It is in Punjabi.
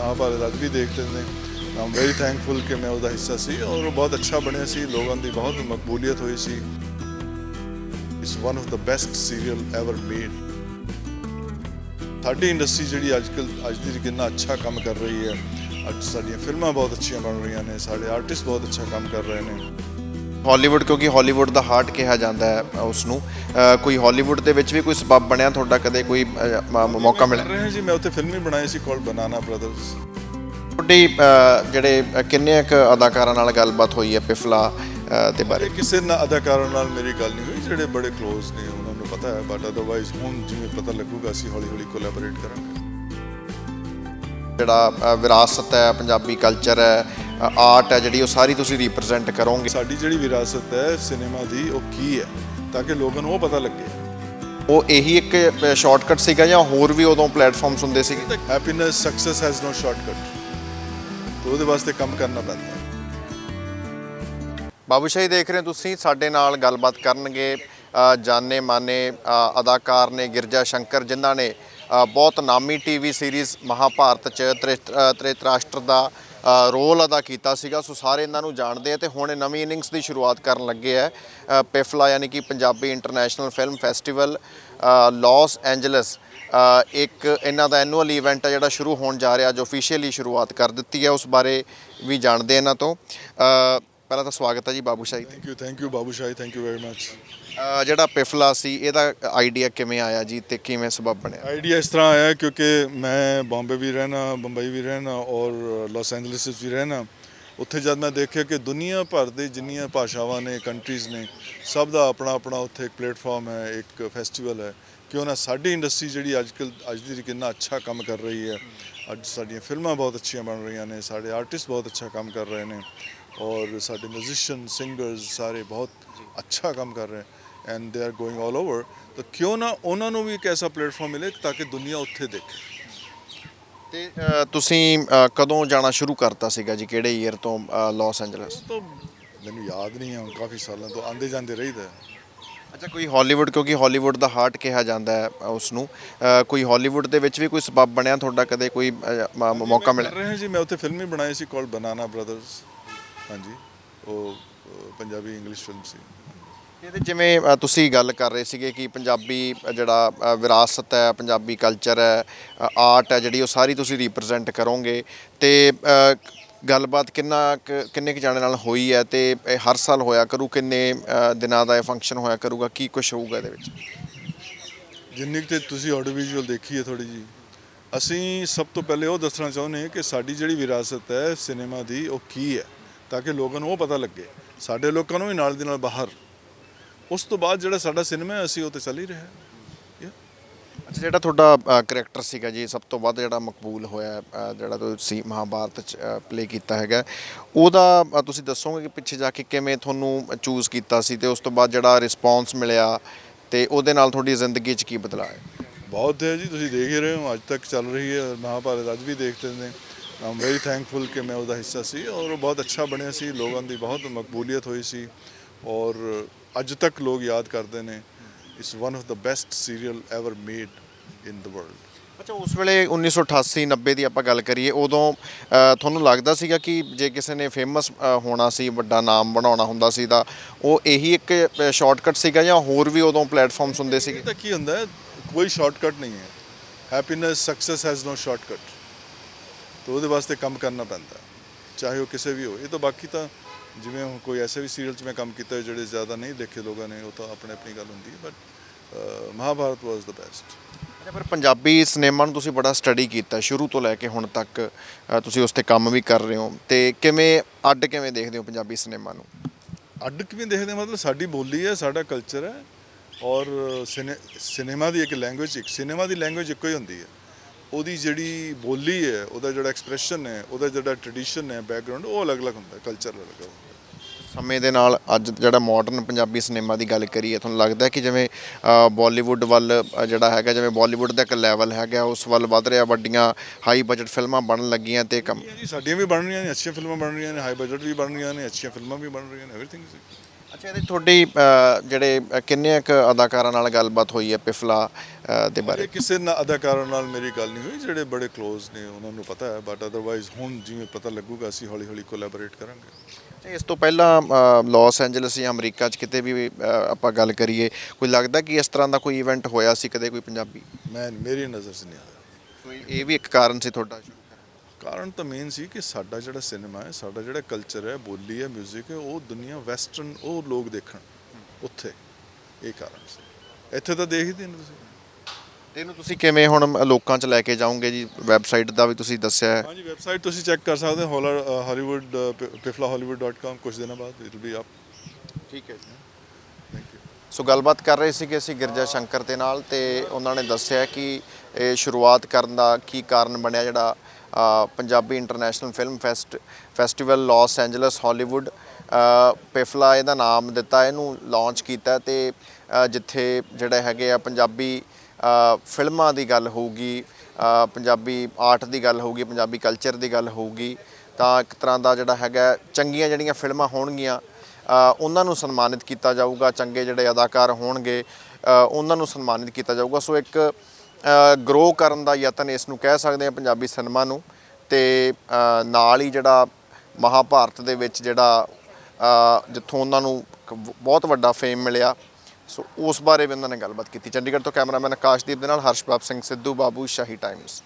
ਮਹਾਭਾਰਤ ਅੱਜ ਵੀ ਦੇਖਦੇ ਨੇ ਆਮ ਵੈਰੀ ਥੈਂਕਫੁਲ ਕਿ ਮੈਂ ਉਹਦਾ ਹਿੱਸਾ ਸੀ ਔਰ ਉਹ ਬਹੁਤ ਅੱਛਾ ਬਣਿਆ ਸੀ। ਲੋਕਾਂ ਦੀ ਬਹੁਤ ਮਕਬੂਲੀਅਤ ਹੋਈ ਸੀ। It's one of the best serial ever made ਸਾਡੀ ਇੰਡਸਟਰੀ ਜਿਹੜੀ ਅੱਜ ਕੱਲ ਅੱਜ ਦੀ ਕਿੰਨਾ ਅੱਛਾ ਕੰਮ ਕਰ ਰਹੀ ਹੈ। ਅੱਜ ਸਾਡੀਆਂ ਫਿਲਮਾਂ ਬਹੁਤ ਅੱਛੀਆਂ ਬਣ ਰਹੀਆਂ ਨੇ। ਸਾਡੇ ਆਰਟਿਸਟ ਬਹੁਤ ਅੱਛਾ ਕੰਮ ਕਰ ਰਹੇ ਨੇ। ਹਾਲੀਵੁੱਡ ਕਿਉਂਕਿ ਹਾਲੀਵੁੱਡ ਦਾ ਹਾਰਟ ਕਿਹਾ ਜਾਂਦਾ ਹੈ ਉਸ ਨੂੰ ਕੋਈ ਹਾਲੀਵੁੱਡ ਦੇ ਵਿੱਚ ਵੀ ਕੋਈ ਸਬਬ ਬਣਿਆ ਤੁਹਾਡਾ ਕਦੇ ਕੋਈ ਮੌਕਾ ਮਿਲਿਆ? ਰਹੇ ਜੀ ਮੈਂ ਉੱਥੇ ਫਿਲਮ ਵੀ ਬਣਾਈ ਸੀ ਕਾਲਡ ਬਨਾਨਾ ਬ੍ਰਦਰਸ ਤੁਹਾਡੀ ਜਿਹੜੇ ਕਿੰਨੇ ਕੁ ਅਦਾਕਾਰਾਂ ਨਾਲ ਗੱਲਬਾਤ ਹੋਈ ਹੈ ਪਿਫਲਾ ਦੇ ਬਾਰੇ? ਕਿਸੇ ਨਾ ਅਦਾਕਾਰਾਂ ਨਾਲ ਮੇਰੀ ਗੱਲ ਨਹੀਂ ਹੋਈ ਜਿਹੜੇ ਬੜੇ ক্লোਜ਼ ਨੇ ਉਹਨਾਂ ਨੂੰ ਪਤਾ ਹੈ ਬਟ ਅਦਰਵਾਈਜ਼ ਹੁਣ ਜਿਵੇਂ ਪਤਾ ਲੱਗੂਗਾ ਅਸੀਂ ਹੌਲੀ ਹੌਲੀ ਕੋਲੈਬੋਰੇਟ ਕਰਾਂਗੇ। ਜਿਹੜਾ ਵਿਰਾਸਤ ਹੈ ਪੰਜਾਬੀ ਕਲਚਰ ਹੈ ਆਰਟ ਹੈ ਜਿਹੜੀ ਉਹ ਸਾਰੀ ਤੁਸੀਂ ਰਿਪਰੈਜ਼ੈਂਟ ਕਰੋਗੇ। ਸਾਡੀ ਜਿਹੜੀ ਵਿਰਾਸਤ ਹੈ ਸਿਨੇਮਾ ਦੀ ਉਹ ਕੀ ਹੈ? ਤਾਂ ਕਿ ਲੋਕਾਂ ਨੂੰ ਉਹ ਪਤਾ ਲੱਗੇ। ਉਹ ਇਹੀ ਇੱਕ ਸ਼ਾਰਟਕਟ ਸੀਗਾ ਜਾਂ ਹੋਰ ਵੀ ਉਦੋਂ ਪਲੇਟਫਾਰਮਸ ਹੁੰਦੇ ਸੀਗੇ? Happiness success has no shortcut ਤਾਂ ਉਹਦੇ ਵਾਸਤੇ ਕੰਮ ਕਰਨਾ ਪੈਂਦਾ ਬਾਬੂ ਸ਼ਾਹੀ ਦੇਖ ਰਹੇ ਹੋ ਤੁਸੀਂ ਸਾਡੇ ਨਾਲ ਗੱਲਬਾਤ ਕਰਨਗੇ ਜਾਣੇ ਮਾਨੇ ਅਦਾਕਾਰ ਨੇ ਗਿਰਜਾ ਸ਼ੰਕਰ ਜਿਨ੍ਹਾਂ ਨੇ ਬਹੁਤ ਨਾਮੀ ਟੀਵੀ ਸੀਰੀਜ਼ ਮਹਾਭਾਰਤ ਚ ਤ੍ਰਿਤ- ਅ, ਧ੍ਰਿਤਰਾਸ਼ਟਰ ਦਾ ਰੋਲ ਅਦਾ ਕੀਤਾ ਸੀਗਾ ਸੋ ਸਾਰੇ ਇਹਨਾਂ ਨੂੰ ਜਾਣਦੇ ਆ ਤੇ ਹੁਣ ਇਹ ਨਵੀਂ ਇਨਿੰਗਸ ਦੀ ਸ਼ੁਰੂਆਤ ਕਰਨ ਲੱਗੇ ਆ। ਪਿਫਲਾ ਯਾਨੀ ਕਿ Punjabi international film festival uh, Los Angeles ਇੱਕ ਇਹਨਾਂ ਦਾ ਐਨੂਅਲ ਇਵੈਂਟ ਹੈ ਜਿਹੜਾ ਸ਼ੁਰੂ ਹੋਣ ਜਾ ਰਿਹਾ ਜੋ ਅਫੀਸ਼ੀਅਲੀ ਸ਼ੁਰੂਆਤ ਕਰ ਦਿੱਤੀ ਹੈ ਉਸ ਬਾਰੇ ਵੀ ਜਾਣਦੇ ਇਹਨਾਂ ਤੋਂ। ਪਹਿਲਾਂ ਤਾਂ ਸਵਾਗਤ ਹੈ ਜੀ Babu Shahi thank you thank you Babu Shahi thank you very much uh ਜਿਹੜਾ ਪਿਫਲਾ ਸੀ, ਇਹਦਾ ਆਈਡੀਆ ਕਿਵੇਂ ਆਇਆ ਜੀ ਤੇ ਕਿਵੇਂ ਸਬਬ ਬਣਿਆ? ਆਈਡੀਆ ਇਸ ਤਰ੍ਹਾਂ ਆਇਆ ਕਿਉਂਕਿ ਮੈਂ ਬੰਬੇ ਵੀ ਰਹਿਣਾ, ਬੰਬਈ ਵੀ ਰਹਿਣਾ ਔਰ ਲਾਸ ਐਂਜਲਸ ਵਿੱਚ ਵੀ ਰਹਿਣਾ। ਉੱਥੇ ਜਦ ਮੈਂ ਦੇਖਿਆ ਕਿ ਦੁਨੀਆ ਭਰ ਦੇ ਜਿੰਨੀਆਂ ਭਾਸ਼ਾਵਾਂ ਨੇ ਕੰਟਰੀਜ਼ ਨੇ, ਸਭ ਦਾ ਆਪਣਾ ਆਪਣਾ ਉੱਥੇ ਇੱਕ ਪਲੇਟਫਾਰਮ ਹੈ, ਇੱਕ ਫੈਸਟੀਵਲ ਹੈ ਕਿਉਂ ਨਾ ਸਾਡੀ ਇੰਡਸਟਰੀ ਜਿਹੜੀ ਅੱਜ ਕੱਲ ਅੱਜ ਦੀ ਕਿੰਨਾ ਅੱਛਾ ਕੰਮ ਕਰ ਰਹੀ ਹੈ। ਅੱਜ ਸਾਡੀਆਂ ਫਿਲਮਾਂ ਬਹੁਤ ਅੱਛੀਆਂ ਬਣ ਰਹੀਆਂ ਨੇ ਸਾਡੇ ਆਰਟਿਸਟ ਬਹੁਤ ਅੱਛਾ ਕੰਮ ਕਰ ਰਹੇ ਨੇ ਔਰ ਸਾਡੇ ਮਿਊਜ਼ੀਸ਼ੀਅਨ ਸਿੰਗਰਸ ਸਾਰੇ ਬਹੁਤ ਅੱਛਾ ਕੰਮ ਕਰ ਰਹੇ and they are going 올 over ਤਾਂ ਕਿਉਂ ਨਾ ਉਹਨਾਂ ਨੂੰ ਵੀ ਇੱਕ ਐਸਾ ਪਲੇਟਫਾਰਮ ਮਿਲੇ ਤਾਂ ਕਿ ਦੁਨੀਆ ਉੱਥੇ ਦੇਖੇ। ਤੇ ਤੁਸੀਂ ਕਦੋਂ ਜਾਣਾ ਸ਼ੁਰੂ ਕਰਤਾ ਸੀਗਾ ਜੀ? ਕਿਹੜੇ ਈਅਰ ਤੋਂ ਲਾਸ ਐਂਜਲਸ ਤਾਂ ਮੈਨੂੰ ਯਾਦ ਨਹੀਂ ਹੈ ਹੁਣ ਕਾਫੀ ਸਾਲਾਂ ਤੋਂ ਆਂਦੇ ਜਾਂਦੇ ਰਹੀਦਾ। ਅੱਛਾ ਕੋਈ ਹਾਲੀਵੁੱਡ ਕਿਉਂਕਿ ਹਾਲੀਵੁੱਡ ਦਾ ਹਾਰਟ ਕਿਹਾ ਜਾਂਦਾ ਹੈ ਉਸ ਨੂੰ ਕੋਈ ਹਾਲੀਵੁੱਡ ਦੇ ਵਿੱਚ ਵੀ ਕੋਈ ਸਬਬ ਬਣਿਆ ਤੁਹਾਡਾ ਕਦੇ ਕੋਈ ਮ- ਮੌਕਾ ਕਰ ਮਿਲਿਆ ਰਹੇ ਹਾਂ ਜੀ ਮੈਂ ਉੱਥੇ ਫਿਲਮ ਵੀ ਬਣਾਈ ਸੀ ਕਾਲਡ ਬਨਾਨਾ ਬ੍ਰਦਰਸ ਹਾਂਜੀ ਉਹ ਅਹ, ਪੰਜਾਬੀ ਇੰਗਲਿਸ਼ ਫਿਲਮ ਸੀ। ਇਹਦੇ ਜਿਵੇਂ ਅ, ਤੁਸੀਂ ਗੱਲ ਕਰ ਰਹੇ ਸੀਗੇ ਕਿ ਪੰਜਾਬੀ ਅ, ਜਿਹੜਾ ਅ, ਵਿਰਾਸਤ ਹੈ ਪੰਜਾਬੀ ਕਲਚਰ ਹੈ ਆਰਟ ਹੈ ਜਿਹੜੀ ਉਹ ਸਾਰੀ ਤੁਸੀਂ ਰਿਪਰੈਜ਼ੈਂਟ ਕਰੋਗੇ। ਤੇ ਅ, ਗੱਲਬਾਤ ਕਿੰਨਾ ਕੁ- ਕਿੰਨੇ ਕੁ ਜਾਣੇ ਨਾਲ ਹੋਈ ਹੈ ਤੇ ਇਹ ਹਰ ਸਾਲ ਹੋਇਆ ਕਰੂ, ਕਿੰਨੇ ਦਿਨਾਂ ਦਾ ਇਹ ਫੰਕਸ਼ਨ ਹੋਇਆ ਕਰੂਗਾ, ਕੀ ਕੁਝ ਹੋਊਗਾ ਇਹਦੇ ਵਿੱਚ? ਜਿੰਨੀ ਕੁ ਤੇ ਤੁਸੀਂ ਆਡੀਓ ਵਿਜ਼ੂਅਲ ਦੇਖੀ ਹੈ ਥੋੜੀ ਜੀ ਅਸੀਂ ਸਭ ਤੋਂ ਪਹਿਲੇ ਉਹ ਦੱਸਣਾ ਚਾਹੁੰਦੇ ਹਾਂ ਕਿ ਸਾਡੀ ਜਿਹੜੀ ਵਿਰਾਸਤ ਹੈ ਸਿਨੇਮਾ ਦੀ, ਉਹ ਕੀ ਹੈ? ਤਾਂ ਕਿ ਲੋਕਾਂ ਨੂੰ ਉਹ ਪਤਾ ਲੱਗੇ, ਸਾਡੇ ਲੋਕਾਂ ਨੂੰ ਵੀ ਨਾਲ ਦੀ ਨਾਲ ਬਾਹਰ। ਉਸ ਤੋਂ ਬਾਅਦ ਜਿਹੜਾ ਸਾਡਾ ਸਿਨੇਮਾ ਹੈ, ਅਸੀਂ ਉਹ ਤੇ ਚੱਲ ਹੀ ਰਿਹਾ ਅੱਛਾ ਜਿਹੜਾ ਤੁਹਾਡਾ ਕਰੈਕਟਰ ਸੀਗਾ ਜੀ ਸਭ ਤੋਂ ਵੱਧ ਜਿਹੜਾ ਮਕਬੂਲ ਹੋਇਆ ਅ, ਜਿਹੜਾ ਤੁਸੀਂ ਮਹਾਭਾਰਤ ਚ ਪਲੇ ਕੀਤਾ ਹੈਗਾ ਉਹਦਾ ਅ, ਤੁਸੀਂ ਦੱਸੋਗੇ ਕਿ ਪਿੱਛੇ ਜਾ ਕੇ ਕਿਵੇਂ ਤੁਹਾਨੂੰ ਚੂਜ਼ ਕੀਤਾ ਸੀ ਤੇ ਉਸ ਤੋਂ ਬਾਅਦ ਜਿਹੜਾ ਰਿਸਪੌਂਸ ਮਿਲਿਆ ਤੇ ਉਹਦੇ ਨਾਲ ਤੁਹਾਡੀ ਜ਼ਿੰਦਗੀ 'ਚ ਕੀ ਬਦਲਾਅ ਹੈ ਬਹੁਤ ਹੈ ਜੀ ਤੁਸੀਂ ਦੇਖ ਹੀ ਰਹੇ ਹੋ ਅੱਜ ਤੱਕ ਚੱਲ ਰਹੀ ਹੈ ਮਹਾਭਾਰਤ ਅੱਜ ਵੀ ਦੇਖਦੇ ਨੇ। ਆਮ ਵੈਰੀ ਥੈਂਕਫੁਲ ਕਿ ਮੈਂ ਉਹਦਾ ਹਿੱਸਾ ਸੀ ਔਰ ਉਹ ਬਹੁਤ ਅੱਛਾ ਬਣਿਆ ਸੀ ਲੋਕਾਂ ਦੀ ਬਹੁਤ ਮਕਬੂਲੀਅਤ ਹੋਈ ਸੀ ਔਰ ਅੱਜ ਤੱਕ ਲੋਕ ਯਾਦ ਕਰਦੇ ਨੇ। It's one of the best serial ever made in the world ਅੱਛਾ ਉਸ ਵੇਲੇ 1988 90 ਦੀ ਆਪਾਂ ਗੱਲ ਕਰੀਏ ਉਦੋਂ ਤੁਹਾਨੂੰ ਲੱਗਦਾ ਸੀਗਾ ਕਿ ਜੇ ਕਿਸੇ ਨੇ ਫੇਮਸ ਹੋਣਾ ਸੀ ਵੱਡਾ ਨਾਮ ਬਣਾਉਣਾ ਹੁੰਦਾ ਸੀ ਤਾਂ ਉਹ ਇਹੀ ਇੱਕ ਸ਼ਾਰਟਕਟ ਸੀਗਾ ਜਾਂ ਹੋਰ ਵੀ ਉਦੋਂ ਪਲੇਟਫਾਰਮਸ ਹੁੰਦੇ ਸੀਗੇ? ਤਾਂ ਕੀ ਹੁੰਦਾ ਕੋਈ ਸ਼ਾਰਟਕਟ ਨਹੀਂ ਹੈ। Happiness success has no shortcut ਤਾਂ ਉਹਦੇ ਵਾਸਤੇ ਕੰਮ ਕਰਨਾ ਪੈਂਦਾ। ਚਾਹੇ ਉਹ ਕਿਸੇ ਵੀ ਹੋ ਇਹ ਤਾਂ ਬਾਕੀ ਤਾਂ ਜਿਵੇਂ ਹੁਣ ਕੋਈ ਐਸੇ ਵੀ ਸੀਰੀਅਲ 'ਚ ਮੈਂ ਕੰਮ ਕੀਤਾ ਜਿਹੜੇ ਜ਼ਿਆਦਾ ਨਹੀਂ ਦੇਖੇ ਲੋਕਾਂ ਨੇ ਉਹ ਤਾਂ ਆਪਣੇ ਆਪਣੀ ਗੱਲ ਹੁੰਦੀ ਹੈ but Mahabharat was the best ਅੱਛਾ ਪਰ ਪੰਜਾਬੀ ਸਿਨੇਮਾ ਨੂੰ ਤੁਸੀਂ ਬੜਾ ਸਟੱਡੀ ਕੀਤਾ ਸ਼ੁਰੂ ਤੋਂ ਲੈ ਕੇ ਹੁਣ ਤੱਕ ਤੁਸੀਂ ਉਸ ਤੇ ਕੰਮ ਵੀ ਕਰ ਰਹੇ ਹੋ ਤੇ ਕਿਵੇਂ ਅੱਡ ਕਿਵੇਂ ਦੇਖਦੇ ਹੋ ਪੰਜਾਬੀ ਸਿਨੇਮਾ ਨੂੰ? ਅੱਡ ਕਿਵੇਂ ਦੇਖਦੇ? ਮਤਲਬ ਸਾਡੀ ਬੋਲੀ ਹੈ ਸਾਡਾ ਕਲਚਰ ਹੈ ਔਰ ਸਿਨੇ ਸਿਨੇਮਾ ਦੀ ਇੱਕ ਲੈਂਗੁਏਜ ਇੱਕ ਸਿਨੇਮਾ ਦੀ ਲੈਂਗੁਏਜ ਇੱਕੋ ਹੀ ਹੁੰਦੀ ਹੈ। ਉਹਦੀ ਜਿਹੜੀ ਬੋਲੀ ਹੈ ਉਹਦਾ ਜਿਹੜਾ ਐਕਸਪ੍ਰੈਸ਼ਨ ਹੈ ਉਹਦਾ ਜਿਹੜਾ ਟ੍ਰੈਡੀਸ਼ਨ ਹੈ ਬੈਕਗ੍ਰਾਉਂਡ ਉਹ ਅਲੱਗ-ਅਲੱਗ ਹੁੰਦਾ ਕਲਚਰ ਅਲੱਗ ਹੁੰਦਾ। ਸਮੇਂ ਦੇ ਨਾਲ ਅੱਜ ਜਿਹੜਾ ਮਾਡਰਨ ਪੰਜਾਬੀ ਸਿਨੇਮਾ ਦੀ ਗੱਲ ਕਰੀਏ ਤੁਹਾਨੂੰ ਲੱਗਦਾ ਹੈ ਕਿ ਜਿਵੇਂ ਬਾਲੀਵੁੱਡ ਵੱਲ ਜਿਹੜਾ ਹੈਗਾ ਜਿਵੇਂ ਬਾਲੀਵੁੱਡ ਦਾ ਇੱਕ ਲੈਵਲ ਹੈਗਾ ਉਸ ਵੱਲ ਵੱਧ ਰਿਹਾ ਵੱਡੀਆਂ ਹਾਈ ਬਜਟ ਫਿਲਮਾਂ ਬਣਨ ਲੱਗੀਆਂ ਤੇ ਕੰਮ ਸਾਡੀਆਂ ਵੀ ਬਣ ਰਹੀਆਂ ਨੇ ਅੱਛੀਆਂ ਫਿਲਮਾਂ ਬਣ ਰਹੀਆਂ ਨੇ ਹਾਈ ਬਜਟ ਵੀ ਬਣ ਰਹੀਆਂ ਨੇ ਅੱਛੀਆਂ ਫਿਲਮਾਂ ਵੀ ਬਣ ਰਹੀਆਂ ਨੇ ਐਵਰੀਥਿੰਗ ਇਜ਼ ਅੱਛਾ ਇਹਦੇ ਤੁਹਾਡੀ ਅ, ਜਿਹੜੇ ਅ, ਕਿੰਨੇ ਕੁ ਅਦਾਕਾਰਾਂ ਨਾਲ ਗੱਲਬਾਤ ਹੋਈ ਹੈ ਪਿਫਲਾ ਅ, ਦੇ ਬਾਰੇ? ਇਹ ਕਿਸੇ ਨਾ ਅਦਾਕਾਰਾਂ ਨਾਲ ਮੇਰੀ ਗੱਲ ਨਹੀਂ ਹੋਈ ਜਿਹੜੇ ਬੜੇ ক্লোਜ਼ ਨੇ ਉਹਨਾਂ ਨੂੰ ਪਤਾ ਹੈ ਬਟ ਅਦਰਵਾਈਜ਼ ਹੁਣ ਜਿਵੇਂ ਪਤਾ ਲੱਗੂਗਾ ਅਸੀਂ ਹੌਲੀ ਹੌਲੀ ਕੋਲੈਬੋਰੇਟ ਕਰਾਂਗੇ ਇਸ ਤੋਂ ਪਹਿਲਾਂ ਅ, ਲਾਸ ਐਂਜਲਸ ਜਾਂ ਅਮਰੀਕਾ 'ਚ ਕਿਤੇ ਵੀ ਅ, ਆਪਾਂ ਗੱਲ ਕਰੀਏ ਕੋਈ ਲੱਗਦਾ ਕਿ ਇਸ ਤਰ੍ਹਾਂ ਦਾ ਕੋਈ ਇਵੈਂਟ ਹੋਇਆ ਸੀ ਕਦੇ ਕੋਈ ਪੰਜਾਬੀ? ਮੈਂ ਮੇਰੀ ਨਜ਼ਰ 'ਚ ਨਹੀਂ ਆਇਆ। ਸੋ ਇਹ ਵੀ ਇੱਕ ਕਾਰਨ ਸੀ ਤੁਹਾਡਾ? ਕਰਨ ਤਾਂ ਮੇਨ ਸੀ ਕਿ ਸਾਡਾ ਜਿਹੜਾ ਸਿਨੇਮਾ ਹੈ ਸਾਡਾ ਜਿਹੜਾ ਕਲਚਰ ਹੈ ਬੋਲੀ ਹੈ 뮤직 ਹੈ ਉਹ ਦੁਨੀਆ ਵੈਸਟਰਨ ਉਹ ਲੋਕ ਦੇਖਣ ਉੱਥੇ। ਇਹ ਕਾਰਨ ਸੀ। ਇੱਥੇ ਤਾਂ ਦੇਖਦੇ ਨੇ ਤੁਸੀਂ। ਇਹਨੂੰ ਤੁਸੀਂ ਕਿਵੇਂ ਹੁਣ ਲੋਕਾਂ 'ਚ ਲੈ ਕੇ ਜਾਓਗੇ ਜੀ? ਵੈਬਸਾਈਟ ਦਾ ਵੀ ਤੁਸੀਂ ਦੱਸਿਆ ਹੈ। ਹਾਂਜੀ ਵੈਬਸਾਈਟ ਤੁਸੀਂ ਚੈੱਕ ਕਰ ਸਕਦੇ ਹੋ ਹਾਲੀਵੁੱਡ piflahollywood.com ਕੁਝ ਦਿਨਾਂ ਬਾਅਦ ਇਟ ਵਿਲ ਬੀ ਅਪ ਠੀਕ ਹੈ ਜੀ। ਥੈਂਕ ਯੂ ਸੋ ਗੱਲਬਾਤ ਕਰ ਰਹੇ ਸੀ ਕਿ ਅਸੀਂ ਗਿਰਜਾ ਸ਼ੰਕਰ ਦੇ ਨਾਲ ਤੇ ਉਹਨਾਂ ਨੇ ਦੱਸਿਆ ਕਿ ਇਹ ਸ਼ੁਰੂਆਤ ਕਰਨ ਦਾ ਕੀ ਕਾਰਨ ਬਣਿਆ ਜਿਹੜਾ Punjabi international film fest, festival Los Angeles, Hollywood PIFFLA ਇਹਦਾ ਨਾਮ ਦਿੱਤਾ, ਇਹਨੂੰ ਲਾਂਚ ਕੀਤਾ ਤੇ ਜਿੱਥੇ ਜਿਹੜੇ ਹੈਗੇ ਆ ਪੰਜਾਬੀ ਫਿਲਮਾਂ ਦੀ ਗੱਲ ਹੋਊਗੀ ਪੰਜਾਬੀ ਆਰਟ ਦੀ ਗੱਲ ਹੋਊਗੀ, ਪੰਜਾਬੀ ਕਲਚਰ ਦੀ ਗੱਲ ਹੋਊਗੀ, ਤਾਂ ਇੱਕ ਤਰ੍ਹਾਂ ਦਾ ਜਿਹੜਾ ਹੈਗਾ, ਚੰਗੀਆਂ ਜਿਹੜੀਆਂ ਫਿਲਮਾਂ ਹੋਣਗੀਆਂ ਉਹਨਾਂ ਨੂੰ ਸਨਮਾਨਿਤ ਕੀਤਾ ਜਾਊਗਾ, ਚੰਗੇ ਜਿਹੜੇ ਅਦਾਕਾਰ ਹੋਣਗੇ ਉਹਨਾਂ ਨੂੰ ਸਨਮਾਨਿਤ ਕੀਤਾ ਜਾਊਗਾ। ਸੋ ਇੱਕ ਗਰੋ ਕਰਨ ਦਾ ਯਤਨ ਇਸ ਨੂੰ ਕਹਿ ਸਕਦੇ ਹਾਂ ਪੰਜਾਬੀ ਸਿਨੇਮਾ ਨੂੰ ਤੇ ਨਾਲ ਹੀ ਜਿਹੜਾ ਮਹਾਭਾਰਤ ਦੇ ਵਿੱਚ ਜਿਹੜਾ ਜਿੱਥੋਂ ਉਹਨਾਂ ਨੂੰ ਬਹੁਤ ਵੱਡਾ ਫੇਮ ਮਿਲਿਆ, ਸੋ ਉਸ ਬਾਰੇ ਵੀ ਉਹਨਾਂ ਨੇ ਗੱਲਬਾਤ ਕੀਤੀ। ਚੰਡੀਗੜ੍ਹ ਤੋਂ ਕੈਮਰਾਮੈਨ ਆਕਾਸ਼ਦੀਪ ਦੇ ਨਾਲ ਹਰਸ਼ਪ੍ਰਭ ਸਿੰਘ ਸਿੱਧੂ, ਬਾਬੂ ਸ਼ਾਹੀ ਟਾਈਮਸ